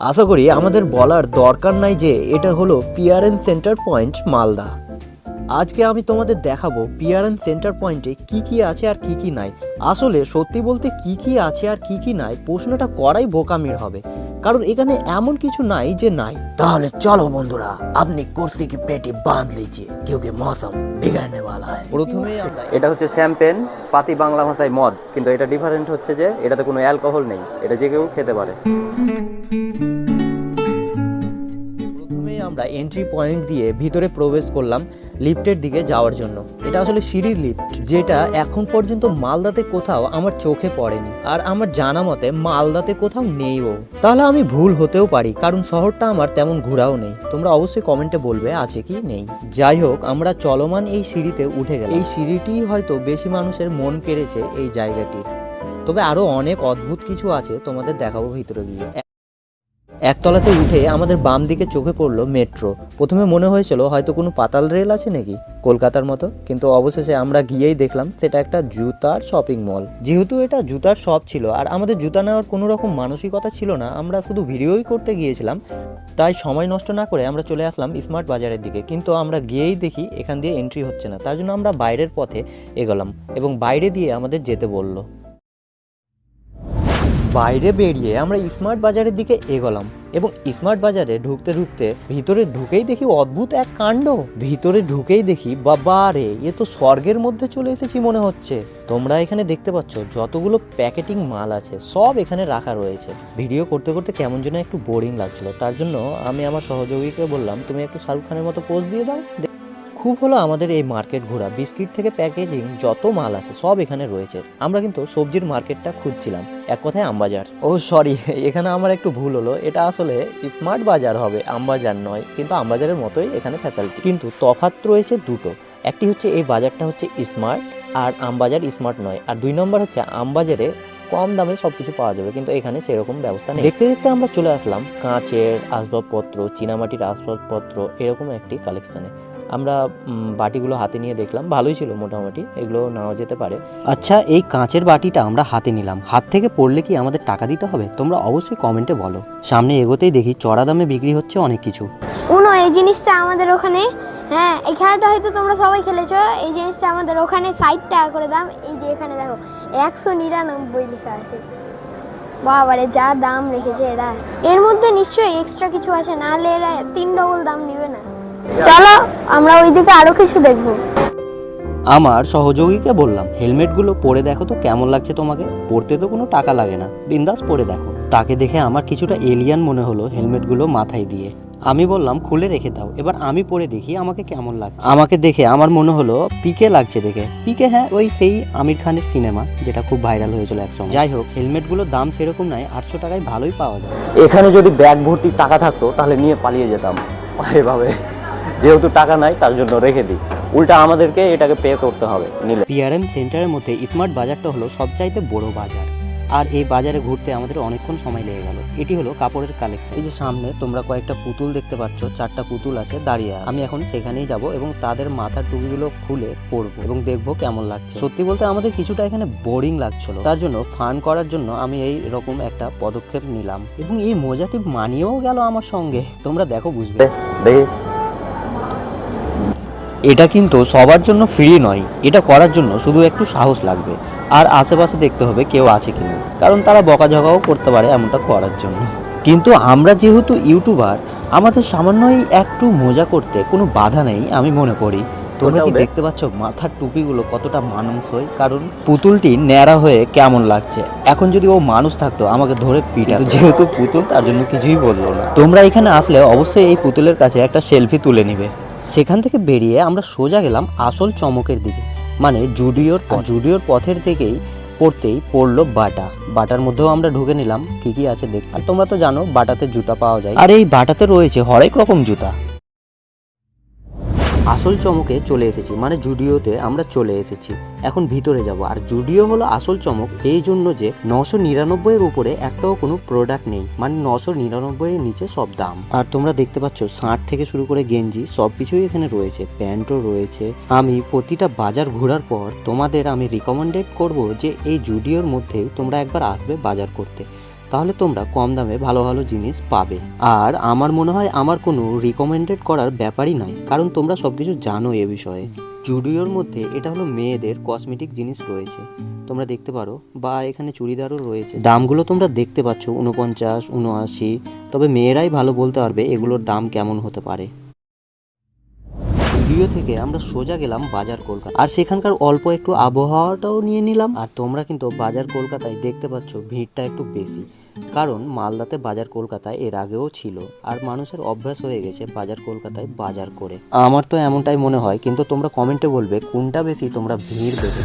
আশা করি আমাদের বলার দরকার নাই যে এটা হলো পিআরএন সেন্টার পয়েন্ট মালদা। আজকে আমি তোমাদের দেখাবো পিআরএন সেন্টার পয়েন্টে কি কি আছে আর কি কি নাই আসলে সত্যি বলতে কি কি আছে আর কি কি নাই প্রশ্নটা করাই বোকামির হবে কারণ এখানে এমন কিছু নাই যে নাই তাহলে চলো বন্ধুরা আপনি কুর্সি কি পেটি বাঁধ লিজিয়ে क्योंकि मौसम बिगड़ने वाला है প্রথমে আমরা এটা হচ্ছে শ্যাম্পেন পাতি বাংলা ভাষায় মদ কিন্তু এটা ডিফারেন্ট হচ্ছে যে এটাতে কোনো অ্যালকোহল নেই এটা যে কেউ খেতে পারে প্রথমে আমরা এন্ট্রি পয়েন্ট দিয়ে ভিতরে প্রবেশ করলাম লিফটের দিকে যাওয়ার জন্য। এটা আসলে সিঁড়ির লিফট যেটা এখন পর্যন্ত মালদাতে কোথাও আমার চোখে পড়েনি। আর আমার জানা মতে মালদাতে কোথাও নেইও তাহলে আমি ভুল হতেও পারি, কারণ শহরটা আমার তেমন ঘোরাও নেই। তোমরা অবশ্যই কমেন্টে বলবে, আছে কি নেই? যাই হোক, আমরা চলমান এই সিঁড়িতে উঠে গেলাম। এই সিঁড়িটি হয়তো বেশি মানুষের মন কেড়েছে এই জায়গাটির। তবে আরও অনেক অদ্ভুত কিছু আছে তোমাদের দেখাবো ভিতরে গিয়ে। একতলাতে উঠে আমাদের বাম দিকে চোখে পড়ল মেট্রো। প্রথমে মনে হয়েছিল, হয়তো কোনো পাতাল রেল আছে নাকি? কলকাতার মতো। কিন্তু অবশেষে আমরা গিয়েই দেখলাম, সেটা একটা জুতার শপিং মল। যেহেতু এটা জুতার শপ ছিল, আর আমাদের জুতা নেওয়ার কোনো রকম মানসিকতা ছিল না, আমরা শুধু ভিডিওই করতে গিয়েছিলাম। তাই সময় নষ্ট না করে আমরা চলে আসলাম স্মার্ট বাজারের দিকে। কিন্তু আমরা গিয়েই দেখি, এখান দিয়ে এন্ট্রি হচ্ছে না। তার জন্য আমরা বাইরের পথে এগোলাম এবং বাইরে দিয়ে আমাদের যেতে বলল। বাইরে বেরিয়ে আমরা স্মার্ট বাজারের দিকে এগোলাম এবং স্মার্ট বাজারে ঢুকতে ঢুকতে ভিতরে ঢুকেই দেখি অদ্ভুত এক কাণ্ড। ভিতরে ঢুকেই দেখি, বাবা রে, এ তো স্বর্গের মধ্যে চলে এসেছি মনে হচ্ছে। তোমরা এখানে দেখতে পাচ্ছ যতগুলো প্যাকেটিং মাল আছে, সব এখানে রাখা রয়েছে। ভিডিও করতে করতে কেমন যেন একটু বোরিং লাগছিল। তার জন্য আমি আমার সহযোগীকে বললাম, তুমি একটু শাহরুখ খানের মতো পোজ দিয়ে দাও খুব হলো আমাদের এই মার্কেট ঘোরা। বিস্কিট থেকে প্যাকেজিং, যত মাল আছে, সব এখানে রয়েছে। আমরা কিন্তু সবজির মার্কেটটা খুঁজছিলাম, এক কথায় আমবাজার। ও, সরি, এখানে আমার একটু ভুল হলো। এটা আসলে স্মার্ট বাজার হবে, আমবাজার নয়, কিন্তু আমবাজারের মতোই এখানে ফ্যাসিলিটি কিন্তু তফাৎ রয়েছে দুটো। একটি হচ্ছে এই বাজারটা হচ্ছে স্মার্ট, আর আমবাজার স্মার্ট নয়। আর দুই নম্বর হচ্ছে আমবাজারে কম দামে সব কিছু পাওয়া যাবে, কিন্তু এখানে সেরকম ব্যবস্থা নেই। দেখতে দেখতে আমরা চলে আসলাম কাঁচের আসবাবপত্র, চীনামাটির আসবাবপত্র, এরকম একটি কালেকশানে আমরা বাটিগুলো হাতে নিয়ে দেখলাম। ভালোই ছিল মোটামুটি এগুলো নেওয়া যেতে পারে। আচ্ছা এই কাঁচের বাটিটা আমরা হাতে নিলাম। হাত থেকে পড়লে কি আমাদের টাকা দিতে হবে? তোমরা অবশ্যই কমেন্টে বলো। সামনে এগোতেই দেখি চড়া দামে বিক্রি হচ্ছে অনেক কিছু। উনো এই জিনিসটা আমাদের ওখানে হ্যাঁ এই খেলাটা হয়তো তোমরা সবাই খেলেছো। এই জিনিসটা আমাদের ওখানে ষাট টাকা করে দাম। এই যে এখানে দেখো একশো নিরানব্বই লেখা আছে। বাবারে যা দাম রেখেছে এরা। এর মধ্যে নিশ্চয়ই এক্সট্রা কিছু আছে নাহলে এরা তিন ডবল দাম নেবে না। চলো আমরা ওইদিকে আরও কিছু দেখব। আমার সহযোগীকে বললাম হেলমেটগুলো পরে দেখো তো কেমন লাগছে তোমাকে। পরতে তো কোনো টাকা লাগে না। বিন্দাস পরে দেখো। তাকে দেখে আমার কিছুটা এলিয়ান মনে হলো হেলমেটগুলো মাথায় দিয়ে। আমি বললাম খুলে রেখে দাও। এবার আমি পরে দেখি আমাকে কেমন লাগছে। আমাকে দেখে আমার মনে হলো পিকে লাগছে দেখে। পিকে হ্যাঁ ওই সেই আমির খানের সিনেমা যেটা খুব ভাইরাল হয়েছিল একসময় যাই হোক হেলমেটগুলোর দাম সেরকম নয় আটশো টাকায় ভালোই পাওয়া যায়। এখানে যদি ব্যাগ ভর্তি টাকা থাকতো তাহলে নিয়ে পালিয়ে যেতাম। এভাবে যেহেতু টাকা নাই তার জন্য রেখে দিই। উল্টা আমাদেরকে এটাকে পে করতে হবে নিলে। পিআরএম সেন্টারের মধ্যে স্মার্ট বাজারটা হলো সবচাইতে বড় বাজার। আর এই বাজারে ঘুরতে আমাদের অনেকক্ষণ সময় লেগে গেল। এটি হলো কাপড়ের কালেকশন এই যে সামনে তোমরা কয়েকটা পুতুল দেখতে পাচ্ছ চারটা পুতুল আছে দাঁড়িয়ে আমি এখন সেখানেই যাব এবং তাদের মাথার টুপিগুলো খুলে পরবো এবং দেখব কেমন লাগছে। সত্যি বলতে আমাদের কিছুটা এখানে বোরিং লাগছিল। তার জন্য ফান করার জন্য আমি এই রকম একটা পদক্ষেপ নিলাম। এবং এই মজাটি মানিয়েও গেল আমার সঙ্গে? তোমরা দেখো বুঝবে। দেখি। এটা কিন্তু সবার জন্য ফ্রি নয়। এটা করার জন্য শুধু একটু সাহস লাগবে। আর আশেপাশে দেখতে হবে কেউ আছে কি না কারণ তারা বকাঝকাও করতে পারে এমনটা করার জন্য। কিন্তু আমরা যেহেতু ইউটিউবার আমাদের সামান্যই একটু মজা করতে কোনো বাধা নেই আমি মনে করি। তোমরা কি দেখতে পাচ্ছ মাথার টুপিগুলো কতটা মানানসই? কারণ পুতুলটি ন্যাড়া হয়ে কেমন লাগছে। এখন যদি ও মানুষ থাকতো আমাকে ধরে পিটা যেহেতু পুতুল তার জন্য কিছুই বলল না। তোমরা এখানে আসলে অবশ্যই এই পুতুলের কাছে একটা সেলফি তুলে নিবে। সেখান থেকে বেরিয়ে আমরা সোজা গেলাম আসল চমকের দিকে মানে জুডিওর জুডিওর পথের থেকেই পড়তেই পড়ল বাটা। বাটার মধ্যেও আমরা ঢুকে নিলাম, কি কি আছে দেখ আর তোমরা তো জানো, বাটাতে জুতা পাওয়া যায়। আর এই বাটাতে রয়েছে হরেক রকম জুতা। আসল চমকে চলে এসেছি মানে জুডিওতে আমরা চলে এসেছি। এখন ভিতরে যাব। আর জুডিও হলো আসল চমক এই জন্য যে নশো নিরানব্বইয়ের উপরে একটাও কোনো প্রোডাক্ট নেই মানে নশো নিরানব্বইয়ের নিচে সব দাম। আর তোমরা দেখতে পাচ্ছ শার্ট থেকে শুরু করে গেঞ্জি, সব কিছুই এখানে রয়েছে। প্যান্টও রয়েছে। আমি প্রতিটা বাজার ঘোরার পর তোমাদের আমি রিকমেন্ডেড করব যে এই জুডিওর মধ্যেই তোমরা একবার আসবে বাজার করতে। তাহলে তোমরা কম দামে ভালো ভালো জিনিস পাবে। আর আমার মনে হয় আমার কোনো রিকমেন্ডেড করার ব্যাপারই নয় কারণ তোমরা সব কিছু জানো এ বিষয়ে। জুডিওর মধ্যে এটা হলো মেয়েদের কসমেটিক জিনিস রয়েছে। তোমরা দেখতে পারো, বা এখানে চুড়িদারও রয়েছে। দামগুলো তোমরা দেখতে পাচ্ছ উনপঞ্চাশ উনআশি তবে মেয়েরাই ভালো বলতে পারবে এগুলোর দাম কেমন হতে পারে। জুডিও থেকে আমরা সোজা গেলাম বাজার কলকাতা। আর সেখানকার অল্প একটু আবহাওয়াটাও নিয়ে নিলাম। আর তোমরা কিন্তু বাজার কলকাতায় দেখতে পাচ্ছ, ভিড়টা একটু বেশি। কারণ মালদাতে বাজার কলকাতায় এর আগেও ছিল। আর মানুষের অভ্যাস হয়ে গেছে বাজার কলকাতায় বাজার করে। আমার তো এমনটাই মনে হয়, কিন্তু তোমরা কমেন্টে বলবে কোনটা বেশি, তোমরা ভিড় দেবে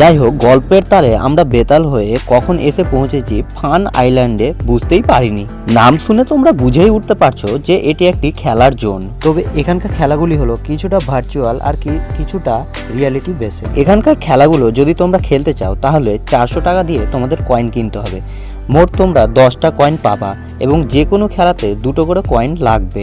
যাই হোক গল্পের তালে আমরা বেতাল হয়ে কখন এসে পৌঁছেছি ফান আইল্যান্ডে বুঝতেই পারিনি। নাম শুনে তোমরা বুঝেই উঠতে পারছ যে এটি একটি খেলার জোন। তবে এখানকার খেলাগুলি হলো কিছুটা ভার্চুয়াল আর কি কিছুটা রিয়ালিটি বেসে। এখানকার খেলাগুলো যদি তোমরা খেলতে চাও তাহলে চারশো টাকা দিয়ে তোমাদের কয়েন কিনতে হবে। মোট তোমরা দশটা কয়েন পাবা এবং যে কোনো খেলাতে দুটো করে কয়েন লাগবে।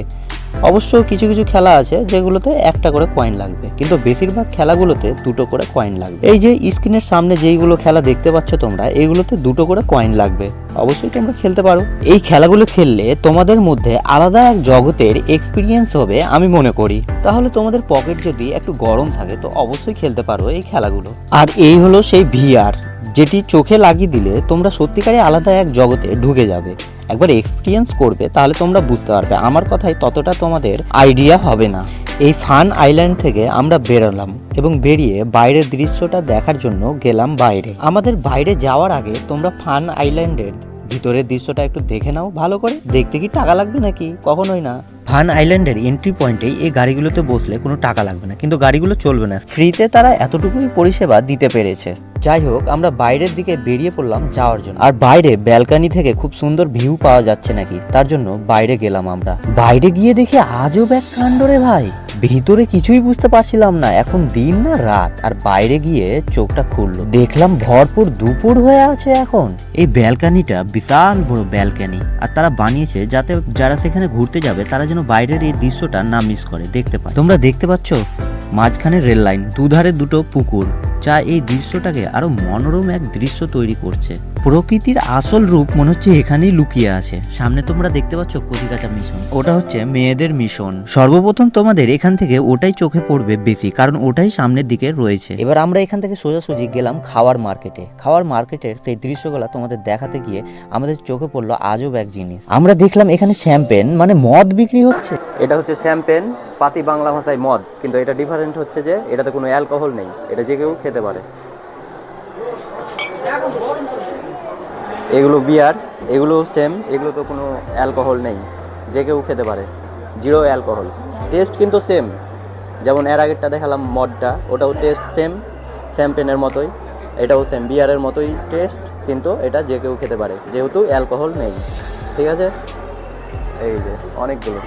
অবশ্য কিছু কিছু খেলা আছে যেগুলোতে একটা করে কয়েন লাগবে। কিন্তু বেশিরভাগ খেলাগুলোতে দুটো করে কয়েন লাগবে। এই যে স্ক্রিনের সামনে যেইগুলো খেলা দেখতে পাচ্ছ তোমরা এইগুলোতে দুটো করে কয়েন লাগবে। অবশ্যই তোমরা খেলতে পারো। এই খেলাগুলো খেললে তোমাদের মধ্যে আলাদা এক জগতের এক্সপিরিয়েন্স হবে আমি মনে করি। তাহলে তোমাদের পকেট যদি একটু গরম থাকে, তো অবশ্যই খেলতে পারো এই খেলাগুলো। আর এই হলো সেই ভিআর যেটি চোখে লাগিয়ে দিলে তোমরা সত্যিকারে আলাদা এক জগতে ঢুকে যাবে। একবার এক্সপিরিয়েন্স করবে, তাহলে তোমরা বুঝতে পারবে। আমার কথায় ততটা তোমাদের আইডিয়া হবে না। এই ফান আইল্যান্ড থেকে আমরা বেরোলাম এবং বেরিয়ে বাইরের দৃশ্যটা দেখার জন্য গেলাম বাইরে। আমাদের বাইরে যাওয়ার আগে তোমরা ফান আইল্যান্ডের ভিতরের দৃশ্যটা একটু দেখে নাও ভালো করে। দেখতে কি টাকা লাগবে নাকি? কখনোই না। ফান আইল্যান্ডের এন্ট্রি পয়েন্টেই এই গাড়িগুলোতে বসলে কোনো টাকা লাগবে না, কিন্তু গাড়িগুলো চলবে না। ফ্রিতে তারা এতটুকুই পরিষেবা দিতে পেরেছে। যাই হোক, আমরা বাইরের দিকে বেরিয়ে পড়লাম যাওয়ার জন্য। আর বাইরে ব্যালকানি থেকে খুব সুন্দর ভিউ পাওয়া যাচ্ছে নাকি, তার জন্য বাইরে গেলাম আমরা। বাইরে গিয়ে দেখি আজব এক কাণ্ড রে ভাই। ভিতরে কিছুই বুঝতে পারছিলাম না, এখন দিন না রাত। আর বাইরে গিয়ে চোখটা খুললো। দেখলাম ভরপুর দুপুর হয়ে আছে এখন। এই ব্যালকানিটা বিশাল বড় ব্যালকানি। আর তারা বানিয়েছে যাতে যারা সেখানে ঘুরতে যাবে, তারা যেন বাইরের এই দৃশ্যটা না মিস করে। দেখতে পায় তোমরা দেখতে পাচ্ছ মাঝখানে রেল লাইন, দুধারে দুটো পুকুর। যা এই দৃশ্যটাকে আরও মনোরম এক দৃশ্য তৈরি করছে। প্রকৃতির আসল রূপ মনে হচ্ছে এখানেই লুকিয়ে আছে। সামনে তোমরা দেখতে পাচ্ছ কচিকাচা মিশন। ওটা হচ্ছে মেয়েদের মিশন। সর্বপ্রথম তোমাদের এখান থেকে ওটাই চোখে পড়বে বেশি, কারণ ওটাই সামনের দিকে রয়েছে। এবার আমরা এখান থেকে সোজাসুজি গেলাম খাওয়ার মার্কেটে। খাওয়ার মার্কেটের সেই দৃশ্যগুলো তোমাদের দেখাতে গিয়ে আমাদের চোখে পড়ল আজব এক জিনিস। আমরা দেখলাম এখানে শ্যাম্পেন মানে মদ বিক্রি হচ্ছে। এটা হচ্ছে শ্যাম্পেন। পাতি বাংলা ভাষায় মদ, কিন্তু এটা ডিফারেন্ট হচ্ছে যে এটাতে কোনো অ্যালকোহল নেই, এটা যে কেউ খেতে পারে। এগুলো বিয়ার এগুলো সেম এগুলো তো কোনো অ্যালকোহল নেই, যে কেউ খেতে পারে জিরো অ্যালকোহল টেস্ট কিন্তু সেম যেমন এর আগেরটা দেখালাম মদটা ওটাও টেস্ট সেম শ্যাম্পেনের মতোই, এটাও সেম বিয়ারের মতোই টেস্ট কিন্তু এটা যে কেউ খেতে পারে, যেহেতু অ্যালকোহল নেই। ঠিক আছে? এই যে, অনেকগুলো।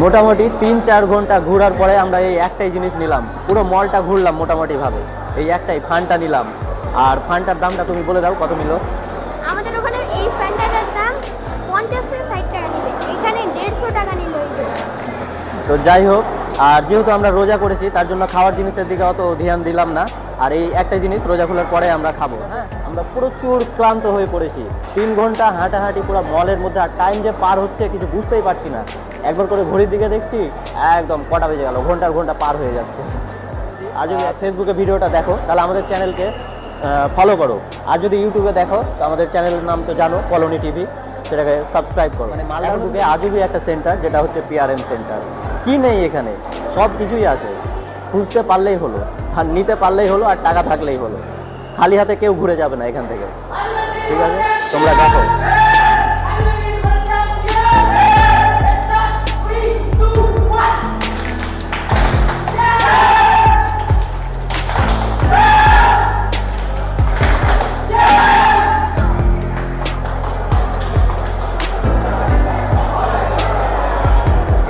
মোটামুটি তিন চার ঘণ্টা ঘোরার পরে আমরা এই একটাই জিনিস নিলাম। পুরো মলটা ঘুরলাম মোটামুটি ভাবে এই একটাই ফানটা নিলাম। আর ফানটার দামটা তুমি বলে দাও কত নিল? আমাদের ওখানে এই দাম পঞ্চাশ ষাট টাকা নিবে। এখানে দেড়শো টাকা নিল তো যাই হোক আর যেহেতু আমরা রোজা করেছি তার জন্য খাওয়ার জিনিসের দিকে অত ধ্যান দিলাম না। আর এই একটা জিনিস রোজা খোলার পরে আমরা খাব। হ্যাঁ আমরা প্রচুর ক্লান্ত হয়ে পড়েছি। তিন ঘণ্টা হাঁটাহাঁটি পুরো মলের মধ্যে আর টাইম যে পার হচ্ছে কিছু বুঝতেই পারছি না। একবার করে ঘড়ির দিকে দেখছি একদম কটা বেজে গেল ঘণ্টার ঘণ্টা পার হয়ে যাচ্ছে। আজ যদি ফেসবুকে ভিডিওটা দেখো তাহলে আমাদের চ্যানেলকে ফলো করো। আর যদি ইউটিউবে দেখো তো আমাদের চ্যানেলের নাম তো জানো কলোনি টিভি সেটাকে সাবস্ক্রাইব করো। মানে মালদা বুকে আজবই একটা সেন্টার যেটা হচ্ছে পিআরএম সেন্টার কি নেই এখানে? সব কিছুই আছে। খুঁজতে পারলেই হলো। আর নিতে পারলেই হলো আর টাকা থাকলেই হলো। খালি হাতে কেউ ঘুরে যাবে না এখান থেকে। ঠিক আছে? তোমরা দেখো।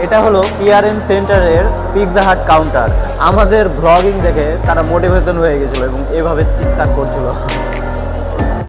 এটা হলো পিআরএম সেন্টারের পিৎজা হাট কাউন্টার আমাদের ব্লগিং দেখে তারা মোটিভেশন হয়ে গেছিল এবং এভাবে চিৎকার করছিল।